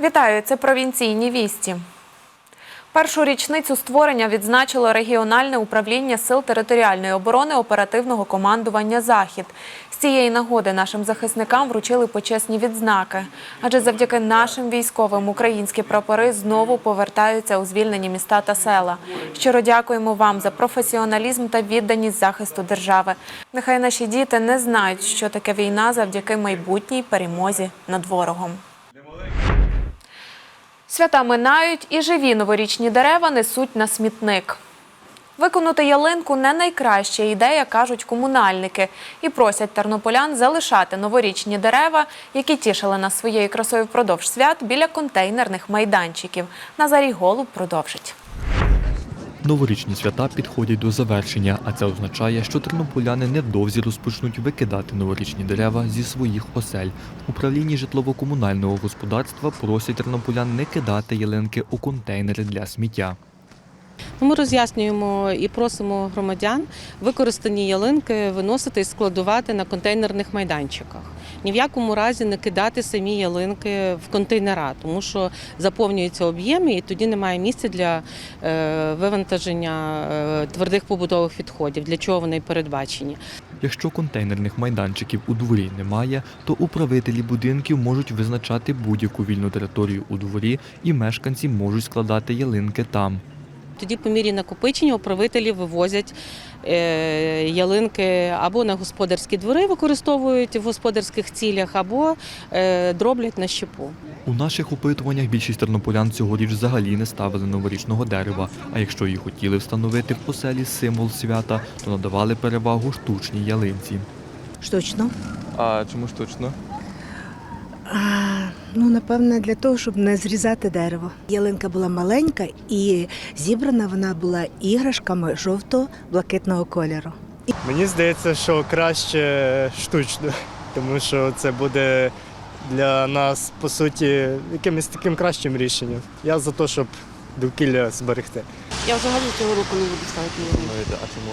Вітаю, це провінційні вісті. Першу річницю створення відзначило регіональне управління сил територіальної оборони оперативного командування Захід. З цієї нагоди нашим захисникам вручили почесні відзнаки. Адже завдяки нашим військовим українські прапори знову повертаються у звільнені міста та села. Щиро дякуємо вам за професіоналізм та відданість захисту держави. Нехай наші діти не знають, що таке війна завдяки майбутній перемозі над ворогом. Свята минають і живі новорічні дерева несуть на смітник. Виконати ялинку не найкраща ідея, кажуть комунальники, і просять тернополян залишати новорічні дерева, які тішили нас своєю красою впродовж свят біля контейнерних майданчиків. Назарій Голуб продовжить. Новорічні свята підходять до завершення, а це означає, що тернополяни невдовзі розпочнуть викидати новорічні дерева зі своїх осель. Управлінні житлово-комунального господарства просять тернополян не кидати ялинки у контейнери для сміття. Ми роз'яснюємо і просимо громадян використані ялинки виносити і складувати на контейнерних майданчиках. Ні в якому разі не кидати самі ялинки в контейнера, тому що заповнюються об'єми, і тоді немає місця для е, вивантаження е, твердих побутових відходів, для чого вони передбачені. Якщо контейнерних майданчиків у дворі немає, то управителі будинків можуть визначати будь-яку вільну територію у дворі, і мешканці можуть складати ялинки там. Тоді по мірі накопичення управителі вивозять е, ялинки або на господарські двори, використовують в господарських цілях, або е, дроблять на щепу. У наших опитуваннях більшість тернополян цьогоріч взагалі не ставили новорічного дерева. А якщо її хотіли встановити в оселі символ свята, то надавали перевагу штучній ялинці. Штучно. А чому штучно? А, ну, напевне, для того, щоб не зрізати дерево. Ялинка була маленька і зібрана вона була іграшками жовто-блакитного кольору. Мені здається, що краще штучно, тому що це буде для нас по суті якимось таким кращим рішенням. Я за те, щоб довкілля зберегти. Я взагалі цього року не буду ставити ялинку, Думаєте, а чому?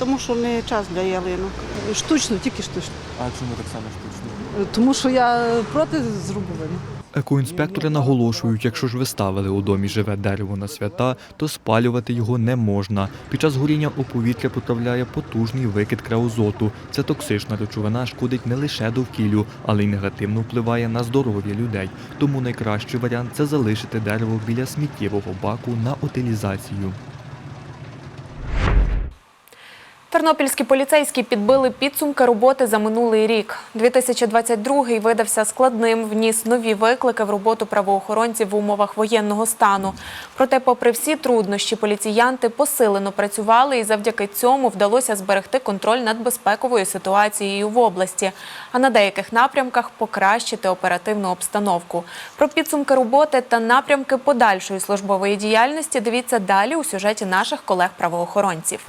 Тому що не час для ялинок. Штучно, тільки штучно. А чому так само штучно? Тому що я проти зрубування. Екоінспектори наголошують, якщо ж ви ставили у домі живе дерево на свята, то спалювати його не можна. Під час горіння у повітря потрапляє потужний викид креозоту. Це токсична речовина шкодить не лише довкіллю, але й негативно впливає на здоров'я людей. Тому найкращий варіант це залишити дерево біля сміттєвого баку на утилізацію. Тернопільські поліцейські підбили підсумки роботи за минулий рік. 2022-й видався складним, вніс нові виклики в роботу правоохоронців в умовах воєнного стану. Проте, попри всі труднощі, поліціянти посилено працювали і завдяки цьому вдалося зберегти контроль над безпековою ситуацією в області, а на деяких напрямках покращити оперативну обстановку. Про підсумки роботи та напрямки подальшої службової діяльності дивіться далі у сюжеті наших колег-правоохоронців.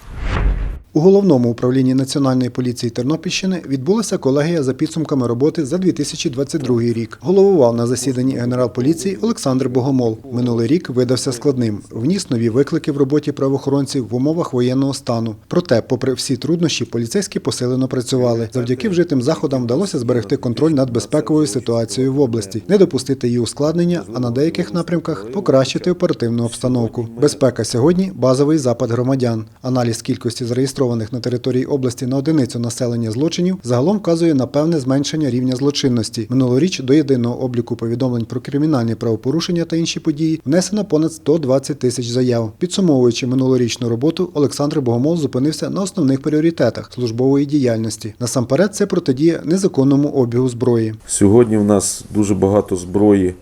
У головному управлінні Національної поліції Тернопільщини відбулася колегія за підсумками роботи за 2022 рік. Головував на засіданні генерал поліції Олександр Богомол. Минулий рік видався складним. Вніс нові виклики в роботі правоохоронців в умовах воєнного стану. Проте, попри всі труднощі, поліцейські посилено працювали. Завдяки вжитим заходам вдалося зберегти контроль над безпековою ситуацією в області, не допустити її ускладнення, а на деяких напрямках покращити оперативну обстановку. Безпека сьогодні базовий запит громадян. Аналіз кількості зареєстрованих на території області на одиницю населення злочинів загалом вказує на певне зменшення рівня злочинності. Минулоріч до єдиного обліку повідомлень про кримінальні правопорушення та інші події внесено понад 120 тисяч заяв. Підсумовуючи минулорічну роботу, Олександр Богомол зупинився на основних пріоритетах службової діяльності. Насамперед, це протидія незаконному обігу зброї. Сьогодні в нас дуже багато зброї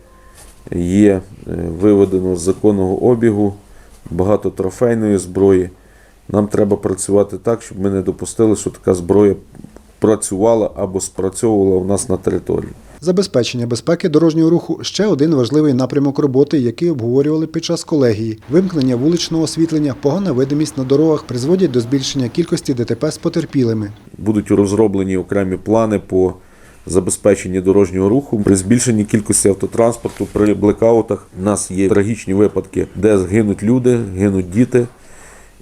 є е, виведено з законного обігу, багато трофейної зброї. Нам треба працювати так, щоб ми не допустили, що така зброя працювала або спрацьовувала у нас на території. Забезпечення безпеки дорожнього руху ще один важливий напрямок роботи, який обговорювали під час колегії. Вимкнення вуличного освітлення, погана видимість на дорогах призводять до збільшення кількості ДТП з потерпілими. Будуть розроблені окремі плани по забезпеченні дорожнього руху. При збільшенні кількості автотранспорту, при блекаутах у нас є трагічні випадки, де гинуть люди, гинуть діти.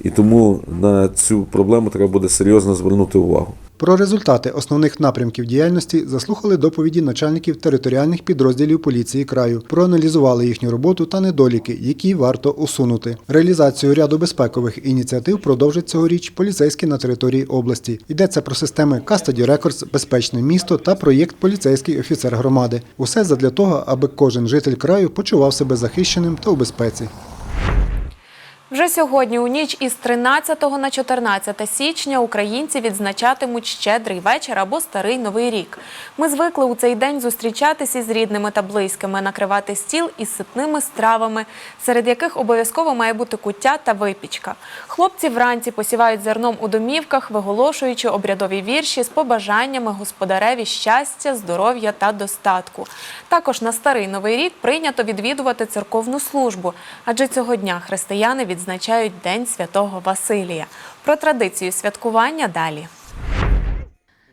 І тому на цю проблему треба буде серйозно звернути увагу. Про результати основних напрямків діяльності заслухали доповіді начальників територіальних підрозділів поліції краю, проаналізували їхню роботу та недоліки, які варто усунути. Реалізацію ряду безпекових ініціатив продовжить цьогоріч поліцейські на території області. Йдеться про системи Custody Records, безпечне місто та проєкт Поліцейський офіцер громади. Усе задля того, аби кожен житель краю почував себе захищеним та у безпеці. Вже сьогодні, у ніч із 13 на 14 січня, українці відзначатимуть щедрий вечір або старий новий рік. Ми звикли у цей день зустрічатися з рідними та близькими, накривати стіл із ситними стравами, серед яких обов'язково має бути куття та випічка. Хлопці вранці посівають зерном у домівках, виголошуючи обрядові вірші з побажаннями господареві щастя, здоров'я та достатку. Також на старий новий рік прийнято відвідувати церковну службу, адже цього дня християни відзначають День Святого Василія. Про традицію святкування далі.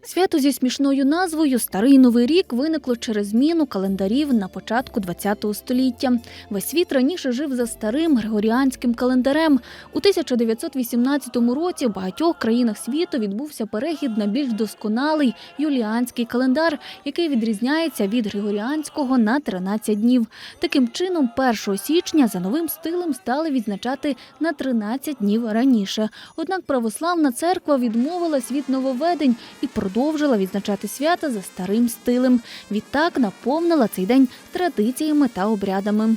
Свято зі смішною назвою Старий Новий рік виникло через зміну календарів на початку ХХ століття. Весь світ раніше жив за старим григоріанським календарем. У 1918 році в багатьох країнах світу відбувся перехід на більш досконалий юліанський календар, який відрізняється від григоріанського на 13 днів. Таким чином, 1 січня за новим стилем стали відзначати на 13 днів раніше. Однак православна церква відмовилась від нововведень і продовжила відзначати свята за старим стилем. Відтак наповнила цей день традиціями та обрядами.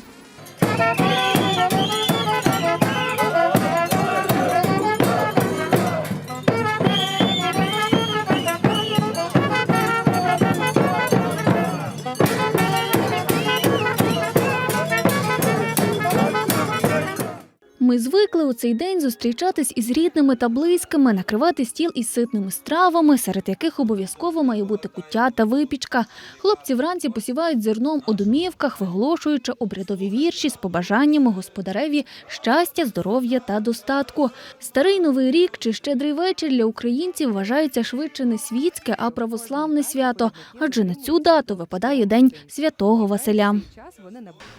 Звикли у цей день зустрічатись із рідними та близькими, накривати стіл із ситними стравами, серед яких обов'язково має бути куття та випічка. Хлопці вранці посівають зерном у домівках, виголошуючи обрядові вірші з побажаннями господареві щастя, здоров'я та достатку. Старий новий рік чи щедрий вечір для українців вважається швидше не світське, а православне свято, адже на цю дату випадає день святого Василя.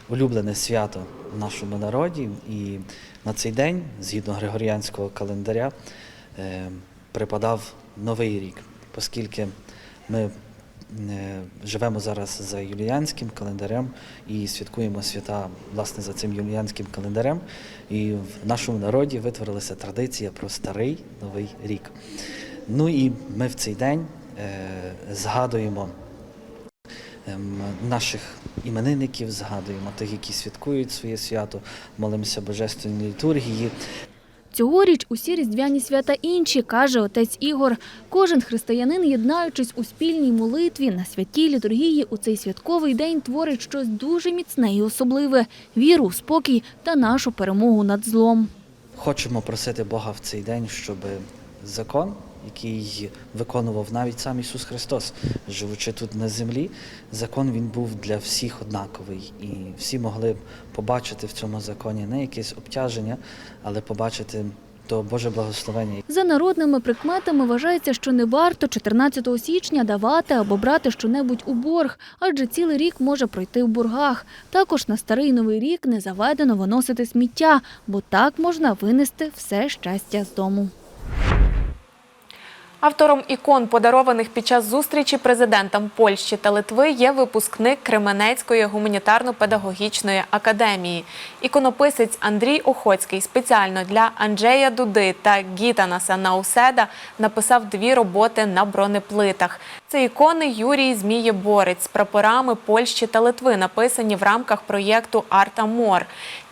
улюблене свято в нашому народі. І на цей день, згідно григоріанського календаря, е, припадав Новий рік, оскільки ми е, живемо зараз за юліанським календарем і святкуємо свята власне за цим юліанським календарем. І в нашому народі витворилася традиція про старий новий рік. Ну і ми в цей день е, згадуємо наших іменинників, згадуємо тих, які святкують своє свято, молимося божественній літургії. Цьогоріч усі різдвяні свята інші, каже отець Ігор. Кожен християнин, єднаючись у спільній молитві на святій літургії, у цей святковий день творить щось дуже міцне і особливе віру, спокій та нашу перемогу над злом. Хочемо просити Бога в цей день, щоб закон, який виконував навіть сам Ісус Христос, живучи тут на землі, закон він був для всіх однаковий, і всі могли побачити в цьому законі не якесь обтяження, але побачити то Боже благословення, За народними прикметами вважається, що не варто 14 січня давати або брати щонебудь у борг, адже цілий рік може пройти в боргах. Також на старий новий рік не заведено виносити сміття, бо так можна винести все щастя з дому. Автором ікон, подарованих під час зустрічі президентам Польщі та Литви, є випускник Кременецької гуманітарно-педагогічної академії. Іконописець Андрій Охоцький спеціально для Анджея Дуди та Гітанаса Науседа написав дві роботи на бронеплитах. Це ікони Юрій Змієборець з прапорами Польщі та Литви, написані в рамках проєкту Арта Мор.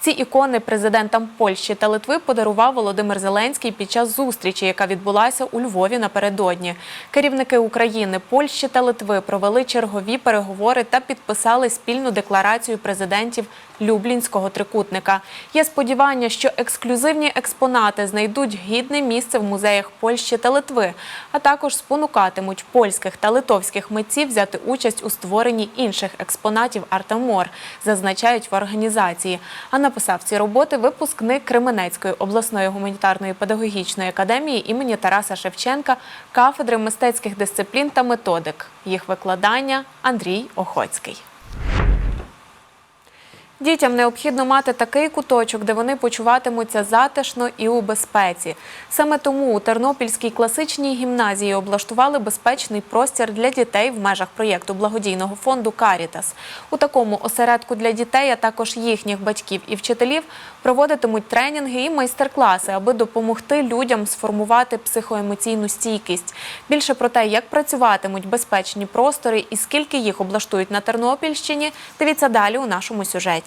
Ці ікони президентам Польщі та Литви подарував Володимир Зеленський під час зустрічі, яка відбулася у Львові напередодні. Керівники України, Польщі та Литви провели чергові переговори та підписали спільну декларацію президентів Люблінського трикутника. Є сподівання, що ексклюзивні експонати знайдуть гідне місце в музеях Польщі та Литви, а також спонукатимуть польських та литовських митців взяти участь у створенні інших експонатів Артамор, зазначають в організації. А написав ці роботи випускник Кременецької обласної гуманітарної педагогічної академії імені Тараса Шевченка, кафедри мистецьких дисциплін та методик. Їх викладання Андрій Охоцький. Дітям необхідно мати такий куточок, де вони почуватимуться затишно і у безпеці. Саме тому у Тернопільській класичній гімназії облаштували безпечний простір для дітей в межах проєкту благодійного фонду Карітас. У такому осередку для дітей, а також їхніх батьків і вчителів проводитимуть тренінги і майстер-класи, аби допомогти людям сформувати психоемоційну стійкість. Більше про те, як працюватимуть безпечні простори і скільки їх облаштують на Тернопільщині, дивіться далі у нашому сюжеті.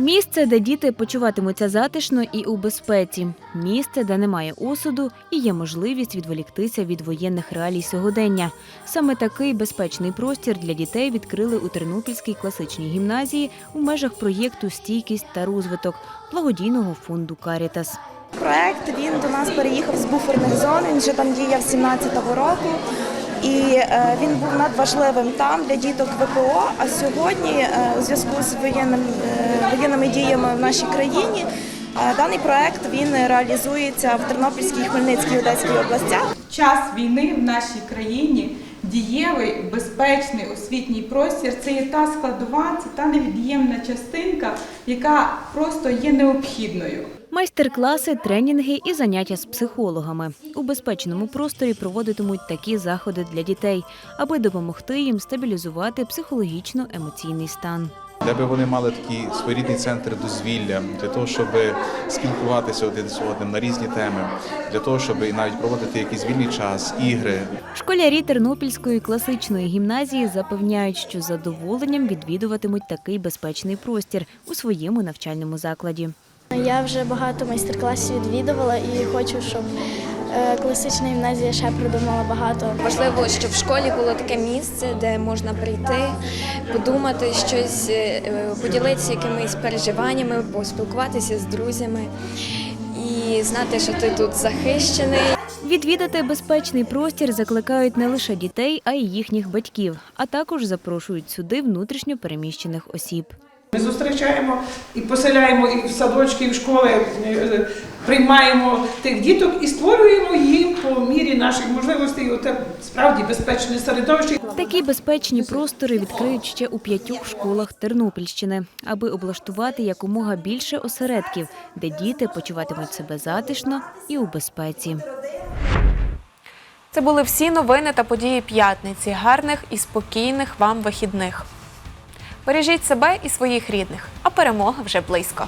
Місце, де діти почуватимуться затишно і у безпеці. Місце, де немає осуду і є можливість відволіктися від воєнних реалій сьогодення. Саме такий безпечний простір для дітей відкрили у Тернопільській класичній гімназії у межах проєкту Стійкість та розвиток благодійного фонду Карітас. Проект він до нас переїхав з буферних зон. Він вже там діяв 17-го року. І е, він був надважливим там для діток ВПО. А сьогодні, е, у зв'язку з воєнним, е, воєнними діями в нашій країні, даний проект він реалізується в Тернопільській, Хмельницькій, Одеській областях. час війни в нашій країні дієвий, безпечний освітній простір це є та складова, це та невід'ємна частинка, яка просто є необхідною. Майстер-класи, тренінги і заняття з психологами у безпечному просторі проводитимуть такі заходи для дітей, аби допомогти їм стабілізувати психологічно-емоційний стан. Де би вони мали такий своєрідний центр дозвілля для того, щоб спілкуватися один з одним на різні теми, для того, щоб і навіть проводити якийсь вільний час, ігри. Школярі Тернопільської класичної гімназії запевняють, що з задоволенням відвідуватимуть такий безпечний простір у своєму навчальному закладі. Я вже багато майстер-класів відвідувала і хочу, щоб класична гімназія ще придумала багато. Важливо, щоб в школі було таке місце, де можна прийти, подумати щось, е, поділитися якимись переживаннями, поспілкуватися з друзями і знати, що ти тут захищений. Відвідати безпечний простір закликають не лише дітей, а й їхніх батьків, а також запрошують сюди внутрішньо переміщених осіб. Ми зустрічаємо і поселяємо і в садочки, і в школи, е, приймаємо тих діток і створюємо їм по мірі наших можливостей оте справді безпечне середовище. Такі безпечні простори відкриють ще у п'ятьох школах Тернопільщини, аби облаштувати якомога більше осередків, де діти почуватимуть себе затишно і у безпеці. Це були всі новини та події п'ятниці. Гарних і спокійних вам вихідних. Бережіть себе і своїх рідних, а перемога вже близько.